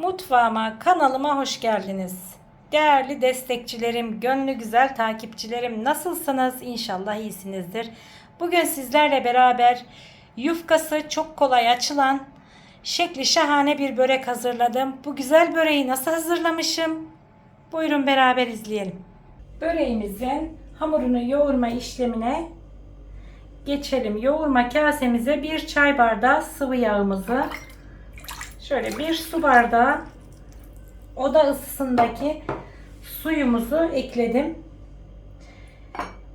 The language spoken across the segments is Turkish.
Mutfağıma, kanalıma hoş geldiniz. Değerli destekçilerim, gönlü güzel takipçilerim nasılsınız? İnşallah iyisinizdir. Bugün sizlerle beraber yufkası çok kolay açılan, şekli şahane bir börek hazırladım. Bu güzel böreği nasıl hazırlamışım? Buyurun beraber izleyelim. Böreğimizin hamurunu yoğurma işlemine geçelim. Yoğurma kasemize bir çay bardağı sıvı yağımızı Şöyle bir su bardağı oda ısısındaki suyumuzu ekledim.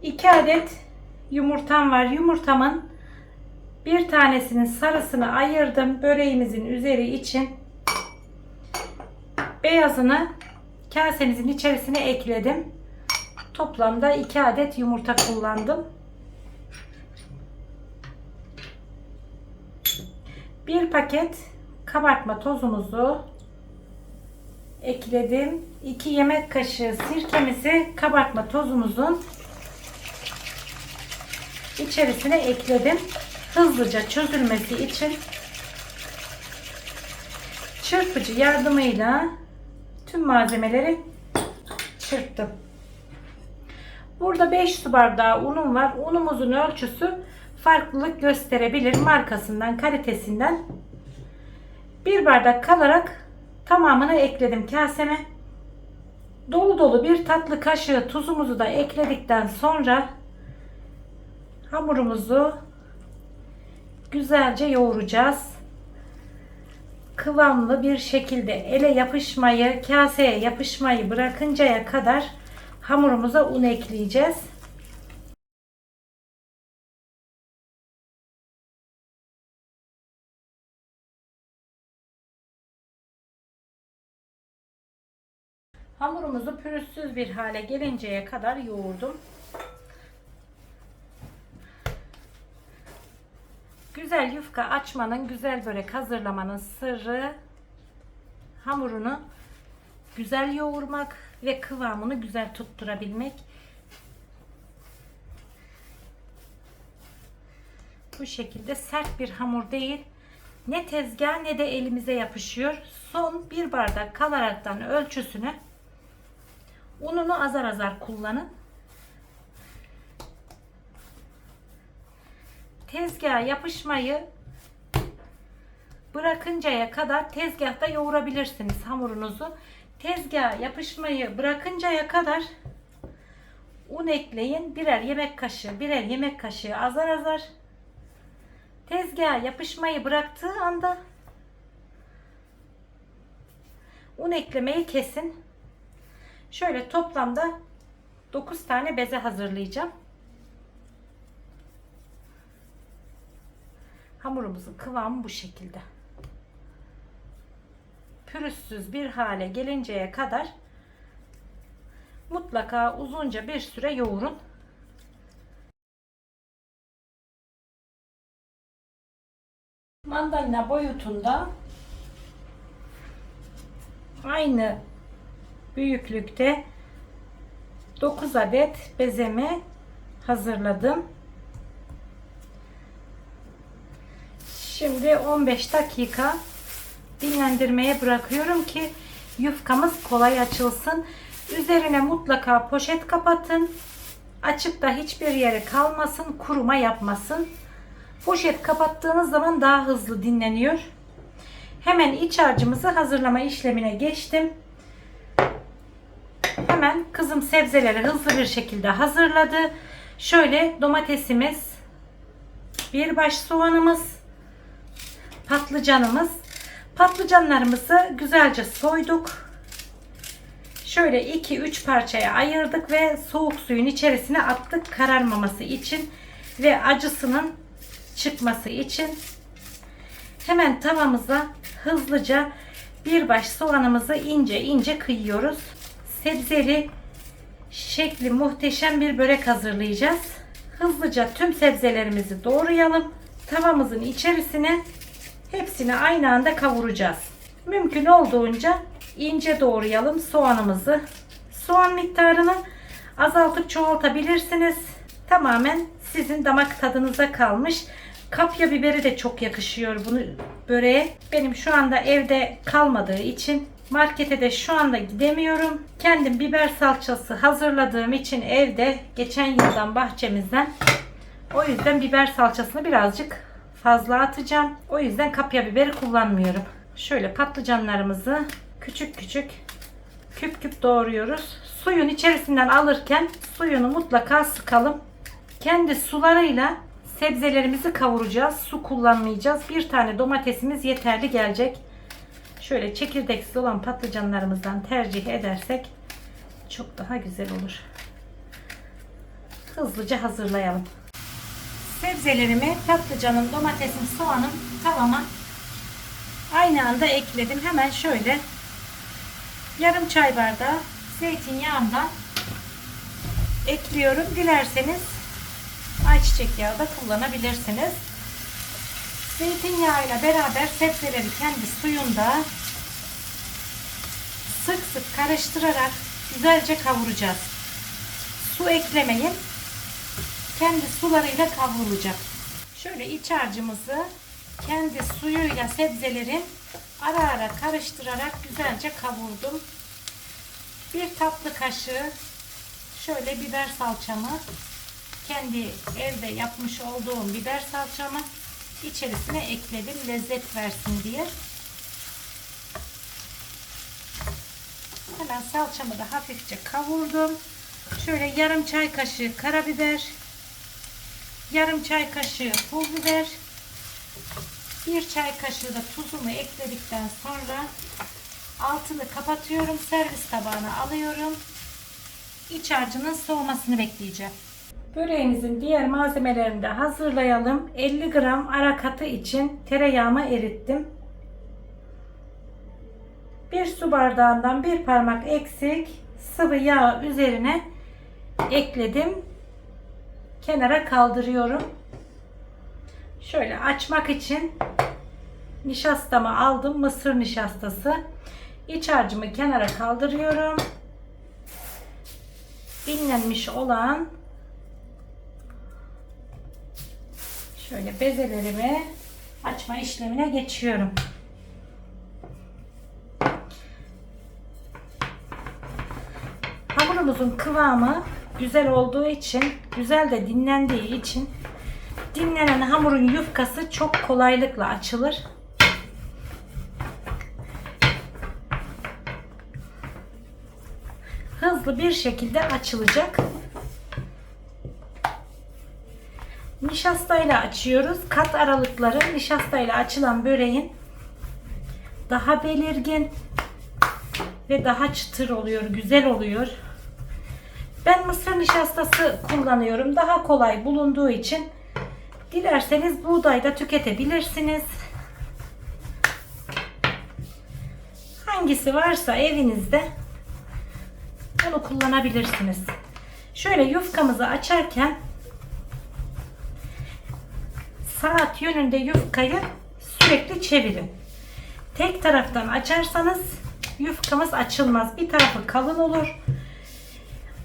2 adet yumurtam var. Yumurtamın bir tanesinin sarısını ayırdım böreğimizin üzeri için. Beyazını kasemizin içerisine ekledim. Toplamda 2 adet yumurta kullandım. Bir paket kabartma tozumuzu ekledim. 2 yemek kaşığı sirkemizi kabartma tozumuzun içerisine ekledim. Hızlıca çözülmesi için çırpıcı yardımıyla tüm malzemeleri çırptım. Burada 5 su bardağı unum var. Unumuzun ölçüsü farklılık gösterebilir markasından, kalitesinden. Bir bardak kalarak tamamını ekledim kaseme. Dolu dolu bir tatlı kaşığı tuzumuzu da ekledikten sonra hamurumuzu güzelce yoğuracağız. Kıvamlı bir şekilde ele yapışmayı, kaseye yapışmayı bırakıncaya kadar hamurumuza un ekleyeceğiz. Hamurumuzu pürüzsüz bir hale gelinceye kadar yoğurdum. Güzel yufka açmanın, güzel börek hazırlamanın sırrı hamurunu güzel yoğurmak ve kıvamını güzel tutturabilmek. Bu şekilde sert bir hamur değil. Ne tezgah ne de elimize yapışıyor. Son bir bardak kalaraktan ölçüsünü Ununu azar azar kullanın. Tezgaha yapışmayı bırakıncaya kadar tezgahta yoğurabilirsiniz hamurunuzu. Tezgaha yapışmayı bırakıncaya kadar un ekleyin. Birer yemek kaşığı, birer yemek kaşığı azar azar. Tezgaha yapışmayı bıraktığı anda un eklemeyi kesin. Şöyle toplamda 9 tane beze hazırlayacağım. Hamurumuzun kıvamı bu şekilde. Pürüzsüz bir hale gelinceye kadar mutlaka uzunca bir süre yoğurun. Mandalina boyutunda aynı büyüklükte 9 adet bezemi hazırladım. Şimdi 15 dakika dinlendirmeye bırakıyorum ki yufkamız kolay açılsın. Üzerine mutlaka poşet kapatın. Açıkta hiçbir yere kalmasın, kuruma yapmasın. Poşet kapattığınız zaman daha hızlı dinleniyor. Hemen iç harcımızı hazırlama işlemine geçtim. Hemen kızım sebzeleri hızlı bir şekilde hazırladı. Şöyle domatesimiz, bir baş soğanımız, patlıcanımız. Patlıcanlarımızı güzelce soyduk. Şöyle 2-3 parçaya ayırdık ve soğuk suyun içerisine attık kararmaması için ve acısının çıkması için. Hemen tavamıza hızlıca bir baş soğanımızı ince ince kıyıyoruz sebzeli şekli muhteşem bir börek hazırlayacağız. Hızlıca tüm sebzelerimizi doğrayalım. Tavamızın içerisine hepsini aynı anda kavuracağız. Mümkün olduğunca ince doğrayalım soğanımızı. Soğan miktarını azaltıp çoğaltabilirsiniz. Tamamen sizin damak tadınıza kalmış. Kapya biberi de çok yakışıyor bunu böreğe. Benim şu anda evde kalmadığı için markete de şu anda gidemiyorum. Kendim biber salçası hazırladığım için evde geçen yıldan bahçemizden o yüzden biber salçasını birazcık fazla atacağım. O yüzden kapya biberi kullanmıyorum. Şöyle patlıcanlarımızı küçük küçük küp küp doğruyoruz. Suyun içerisinden alırken suyunu mutlaka sıkalım. Kendi sularıyla sebzelerimizi kavuracağız. Su kullanmayacağız. Bir tane domatesimiz yeterli gelecek. Şöyle çekirdeksiz olan patlıcanlarımızdan tercih edersek çok daha güzel olur. Hızlıca hazırlayalım. Sebzelerimi, patlıcanım, domatesim, soğanım tavama aynı anda ekledim. Hemen şöyle yarım çay bardağı zeytinyağından ekliyorum. Dilerseniz ayçiçek yağı da kullanabilirsiniz. Zeytinyağıyla beraber sebzeleri kendi suyunda sık sık karıştırarak güzelce kavuracağız. Su eklemeyin. Kendi sularıyla kavrulacak. Şöyle iç harcımızı kendi suyuyla sebzelerin ara ara karıştırarak güzelce kavurdum. Bir tatlı kaşığı şöyle biber salçamı kendi evde yapmış olduğum biber salçamı içerisine ekledim lezzet versin diye. Hemen salçamı da hafifçe kavurdum. Şöyle yarım çay kaşığı karabiber, yarım çay kaşığı pul biber, bir çay kaşığı da tuzumu ekledikten sonra altını kapatıyorum. Servis tabağına alıyorum. İç harcının soğumasını bekleyeceğim. Böreğimizin diğer malzemelerini de hazırlayalım. 50 gram ara katı için tereyağımı erittim. Bir su bardağından bir parmak eksik sıvı yağ üzerine ekledim. Kenara kaldırıyorum. Şöyle açmak için nişastamı aldım. Mısır nişastası. İç harcımı kenara kaldırıyorum. Dinlenmiş olan şöyle bezelerimi açma işlemine geçiyorum. Hamurumuzun kıvamı güzel olduğu için, güzel de dinlendiği için dinlenen hamurun yufkası çok kolaylıkla açılır. Hızlı bir şekilde açılacak. Nişastayla açıyoruz. Kat aralıkları nişastayla açılan böreğin daha belirgin ve daha çıtır oluyor, güzel oluyor. Ben mısır nişastası kullanıyorum. Daha kolay bulunduğu için dilerseniz buğday da tüketebilirsiniz. Hangisi varsa evinizde onu kullanabilirsiniz. Şöyle yufkamızı açarken saat yönünde yufkayı sürekli çevirin. Tek taraftan açarsanız yufkamız açılmaz. Bir tarafı kalın olur.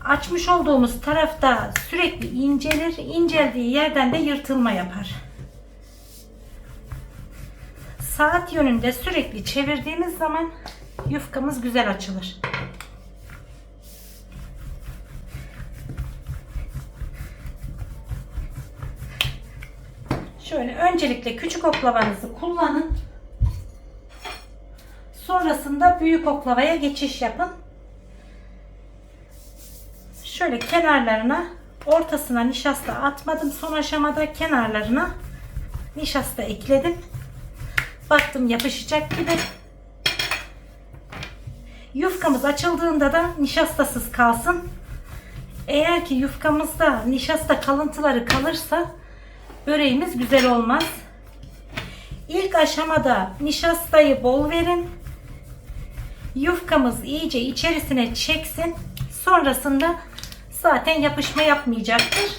Açmış olduğumuz tarafta sürekli incelir. İnceldiği yerden de yırtılma yapar. Saat yönünde sürekli çevirdiğimiz zaman yufkamız güzel açılır. Şöyle öncelikle küçük oklavanızı kullanın. Sonrasında büyük oklavaya geçiş yapın. Şöyle kenarlarına ortasına nişasta atmadım. Son aşamada kenarlarına nişasta ekledim. Baktım yapışacak gibi. Yufkamız açıldığında da nişastasız kalsın. Eğer ki yufkamızda nişasta kalıntıları kalırsa böreğimiz güzel olmaz. İlk aşamada nişastayı bol verin. Yufkamız iyice içerisine çeksin. Sonrasında zaten yapışma yapmayacaktır.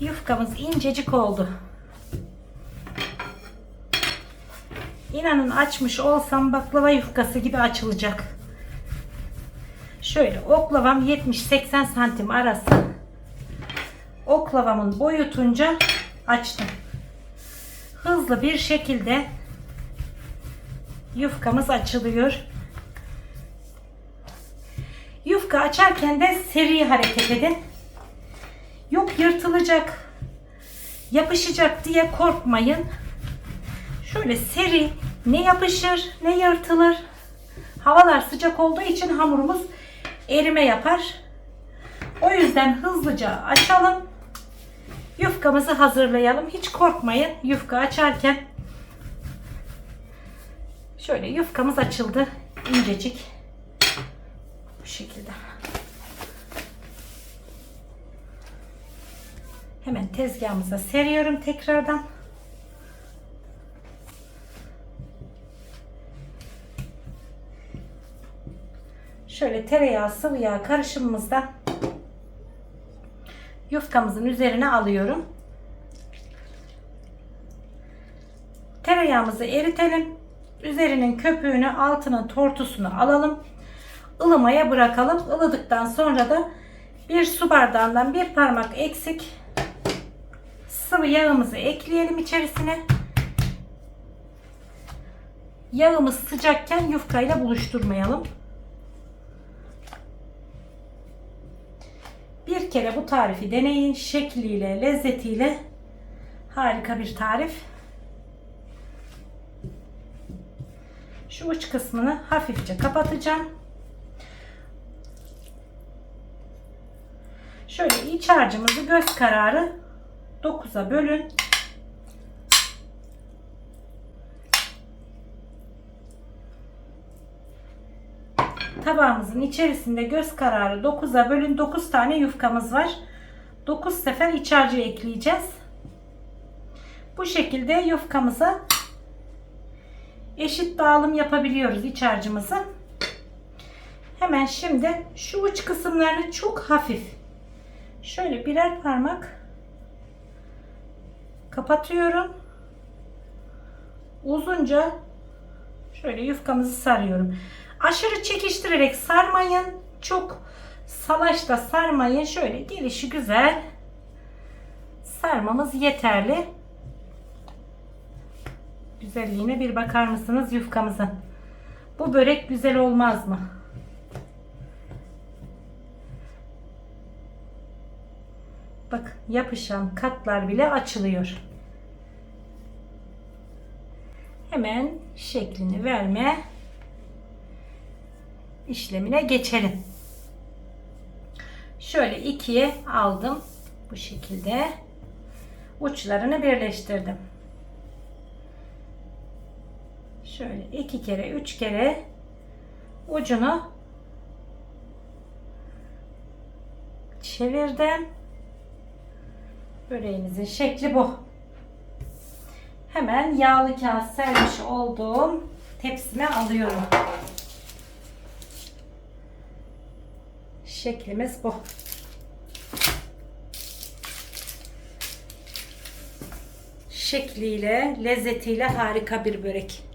Yufkamız incecik oldu. İnanın açmış olsam baklava yufkası gibi açılacak. Şöyle oklavam 70-80 santim arası oklavamın boyutunca açtım. Hızlı bir şekilde yufkamız açılıyor. Yufka açarken de seri hareket edin. Yok yırtılacak, yapışacak diye korkmayın. Şöyle seri ne yapışır ne yırtılır. Havalar sıcak olduğu için hamurumuz erime yapar. O yüzden hızlıca açalım. Yufkamızı hazırlayalım. Hiç korkmayın yufka açarken. Şöyle yufkamız açıldı. incecik. Bu şekilde. Hemen tezgahımıza seriyorum tekrardan. Şöyle tereyağı sıvı yağ karışımımızda yufkamızın üzerine alıyorum. Tereyağımızı eritelim. Üzerinin köpüğünü, altının tortusunu alalım. ılımaya bırakalım. Ilıdıktan sonra da bir su bardağından bir parmak eksik sıvı yağımızı ekleyelim içerisine. Yağımız sıcakken yufkayla buluşturmayalım. Bir kere bu tarifi deneyin. Şekliyle, lezzetiyle harika bir tarif. Şu uç kısmını hafifçe kapatacağım. Şöyle iç harcımızı göz kararı 9'a bölün. Tabağımızın içerisinde göz kararı 9'a bölün. 9 tane yufkamız var. 9 sefer iç harcı ekleyeceğiz. Bu şekilde yufkamıza eşit dağılım yapabiliyoruz iç harcımızı. Hemen şimdi şu uç kısımlarını çok hafif şöyle birer parmak kapatıyorum. Uzunca şöyle yufkamızı sarıyorum. Aşırı çekiştirerek sarmayın. Çok salaş da sarmayın. Şöyle gelişi güzel sarmamız yeterli. Güzelliğine bir bakar mısınız yufkamızın? Bu börek güzel olmaz mı? Bak yapışan katlar bile açılıyor. Hemen şeklini verme işlemine geçelim. Şöyle ikiye aldım. Bu şekilde uçlarını birleştirdim. Şöyle iki kere, üç kere ucunu çevirdim. Böreğimizin şekli bu. Hemen yağlı kağıt sermiş olduğum tepsime alıyorum. Şeklimiz bu. Şekliyle, lezzetiyle harika bir börek.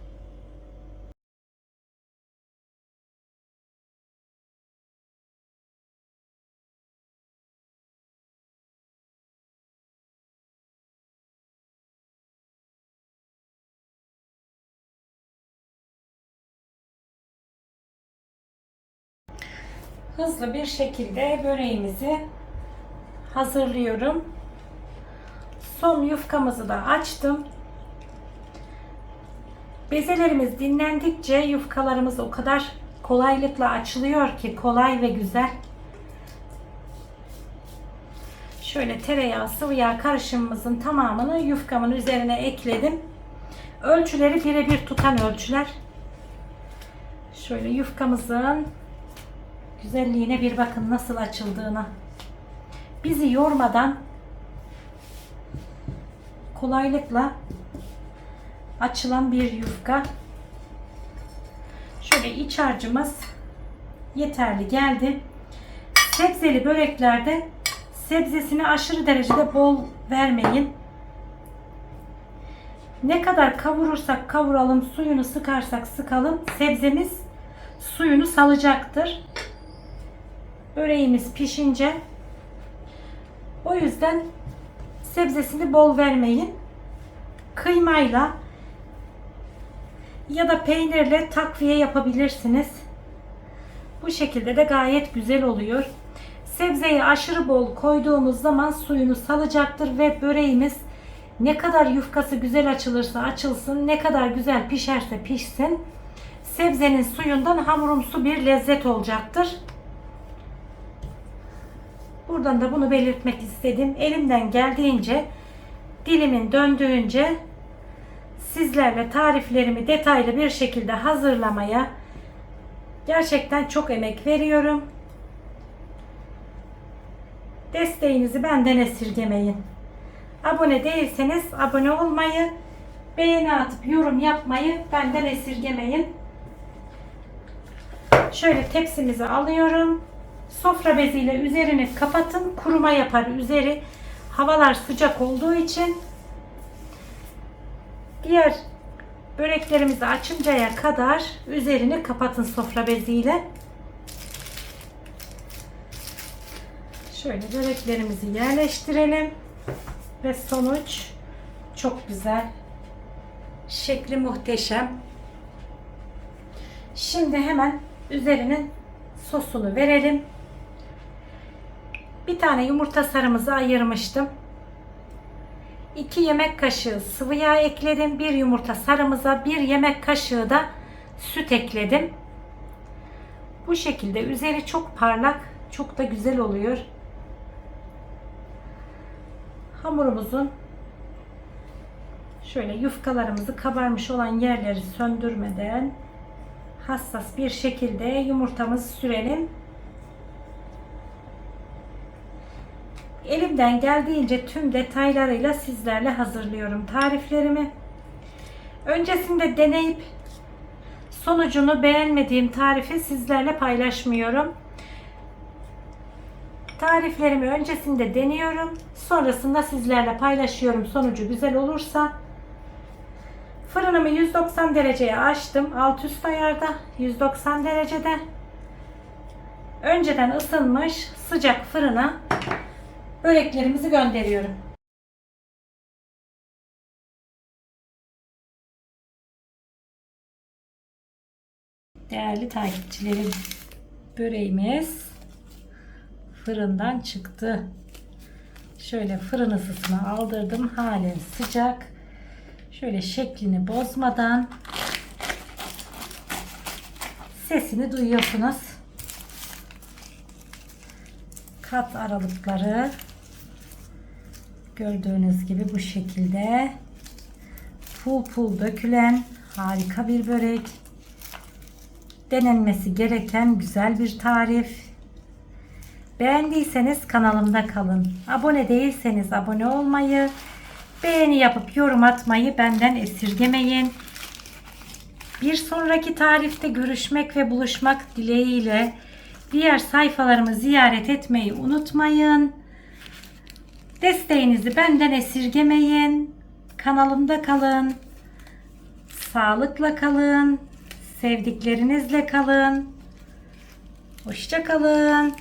Hızlı bir şekilde böreğimizi hazırlıyorum. Son yufkamızı da açtım. Bezelerimiz dinlendikçe yufkalarımız o kadar kolaylıkla açılıyor ki kolay ve güzel. Şöyle tereyağı sıvı yağ karışımımızın tamamını yufkamın üzerine ekledim. Ölçüleri birebir tutan ölçüler. Şöyle yufkamızın Güzelliğine bir bakın nasıl açıldığına. Bizi yormadan kolaylıkla açılan bir yufka. Şöyle iç harcımız yeterli geldi. Sebzeli böreklerde sebzesini aşırı derecede bol vermeyin. Ne kadar kavurursak kavuralım, suyunu sıkarsak sıkalım sebzemiz suyunu salacaktır. Böreğimiz pişince o yüzden sebzesini bol vermeyin. Kıymayla ya da peynirle takviye yapabilirsiniz. Bu şekilde de gayet güzel oluyor. Sebzeyi aşırı bol koyduğumuz zaman suyunu salacaktır ve böreğimiz ne kadar yufkası güzel açılırsa açılsın, ne kadar güzel pişerse pişsin, sebzenin suyundan hamurumsu bir lezzet olacaktır. Buradan da bunu belirtmek istedim. Elimden geldiğince, dilimin döndüğünce sizlerle tariflerimi detaylı bir şekilde hazırlamaya gerçekten çok emek veriyorum. Desteğinizi benden esirgemeyin. Abone değilseniz abone olmayı, beğeni atıp yorum yapmayı benden esirgemeyin. Şöyle tepsimizi alıyorum. Sofra beziyle üzerini kapatın. Kuruma yapar üzeri. Havalar sıcak olduğu için diğer böreklerimizi açıncaya kadar üzerini kapatın sofra beziyle. Şöyle böreklerimizi yerleştirelim. Ve sonuç çok güzel. Şekli muhteşem. Şimdi hemen üzerinin sosunu verelim. Bir tane yumurta sarımızı ayırmıştım. 2 yemek kaşığı sıvı yağ ekledim. Bir yumurta sarımıza bir yemek kaşığı da süt ekledim. Bu şekilde üzeri çok parlak, çok da güzel oluyor. Hamurumuzun şöyle yufkalarımızı kabarmış olan yerleri söndürmeden hassas bir şekilde yumurtamızı sürelim. Elimden geldiğince tüm detaylarıyla sizlerle hazırlıyorum tariflerimi. Öncesinde deneyip sonucunu beğenmediğim tarifi sizlerle paylaşmıyorum. Tariflerimi öncesinde deniyorum. Sonrasında sizlerle paylaşıyorum. Sonucu güzel olursa fırınımı 190 dereceye açtım. Alt üst ayarda 190 derecede. Önceden ısınmış sıcak fırına böreklerimizi gönderiyorum. Değerli takipçilerim, böreğimiz fırından çıktı. Şöyle fırın ısısına aldırdım. Halen sıcak. Şöyle şeklini bozmadan sesini duyuyorsunuz. Kat aralıkları gördüğünüz gibi bu şekilde pul pul dökülen harika bir börek. Denenmesi gereken güzel bir tarif. Beğendiyseniz kanalımda kalın. Abone değilseniz abone olmayı, beğeni yapıp yorum atmayı benden esirgemeyin. Bir sonraki tarifte görüşmek ve buluşmak dileğiyle diğer sayfalarımı ziyaret etmeyi unutmayın. Desteğinizi benden esirgemeyin. Kanalımda kalın. Sağlıkla kalın. Sevdiklerinizle kalın. Hoşça kalın.